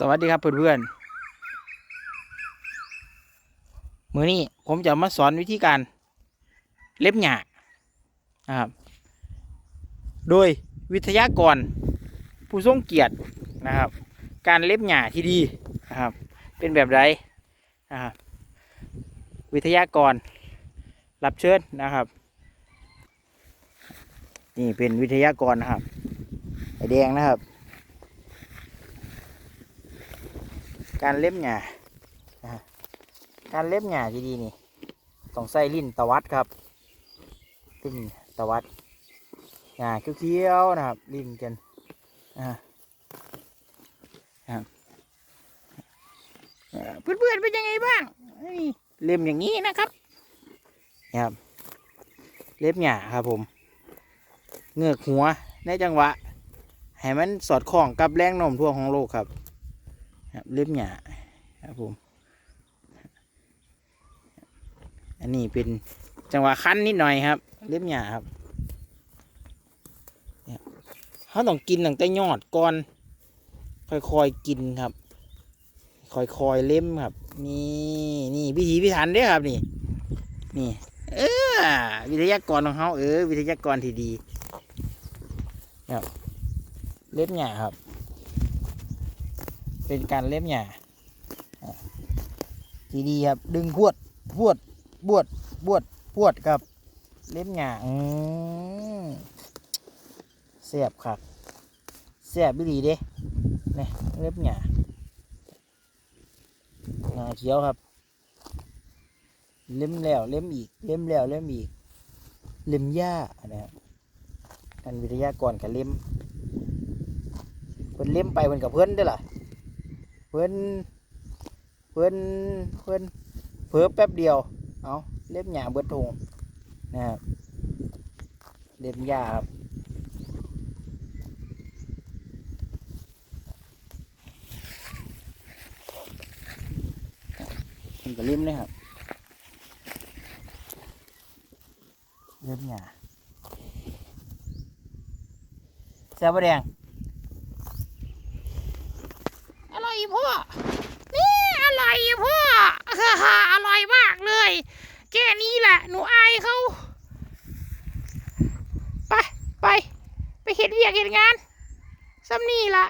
สวัสดีครับเพื่อนๆมือนี้ผมจะมาสอนวิธีการเล็บหญ้านะครับ โดยวิทยากรผู้ทรงเกียรตินะครับ การเล็บหญ้าที่ดีนะครับ เป็นแบบไรนะครับวิทยากรรับเชิญนะครับ นี่เป็นวิทยากรนะครับไอแดงนะครับ การเล็บหญ้าการเล็บหญ้าที่ดีนี่ต้องใส่ลิ้นตะวัดครับลิ้นตะวัดหญ้าเขียวๆนะครับลิ้นกันอ่าครับเพื่อนๆเป็นยังไงบ้างเล็มอย่างนี้นะครับนี่ครับ เล็บหญ้าครับผม เงือกหัวในจังหวะให้มันสอดคล้องกับแรงโน้มถ่วงของโลกครับ ครับเล็บหญ้าครับผม อันนี้เป็นจังหวะคั้นนิดหน่อยครับ เล็บหญ้าครับเขาต้องกินตั้งแต่ยอดก่อน ค่อยๆกินครับ ค่อยๆเล็มครับ นี่นี่วิธีพิถันเด้ครับนี่ นี่ เออวิทยากรของเขาเออ วิทยากรที่ดีครับเล็บหญ้าครับ เป็นการเล็บหญ้าอะทีดีครับ ดึงพวดพวดบวดบวดพวดครับ เล็บหญ้าอืมเสียบครับเสียบบิลีเด้นี่เล็บหญ้าหญ้าเขียวครับ เล็มแล้วเล็มอีก เล็มแล้วเล็มอีก เล็มหญ้านะครับอันวิทยากรกับเล็มเพิ่นเล็มไปเพิ่นกับเพิ่นเด้อล่ะ พื่อนเพื่อนเพื่อนเพิ่อแป๊บเดียว เอาเล็บหญ้าเบิดทงนะครับเล็บหญ้าครับมันก็เล็มเลยครับเล็บหญ้าแซ่บปะแดง อร่อย พ่อ นี่อร่อยพ่ออร่อยมากเลย แค่นี้แหละ หนูอายเขาไป ไป ไปเห็นเวียกเห็นงานซ้ำนี่ละ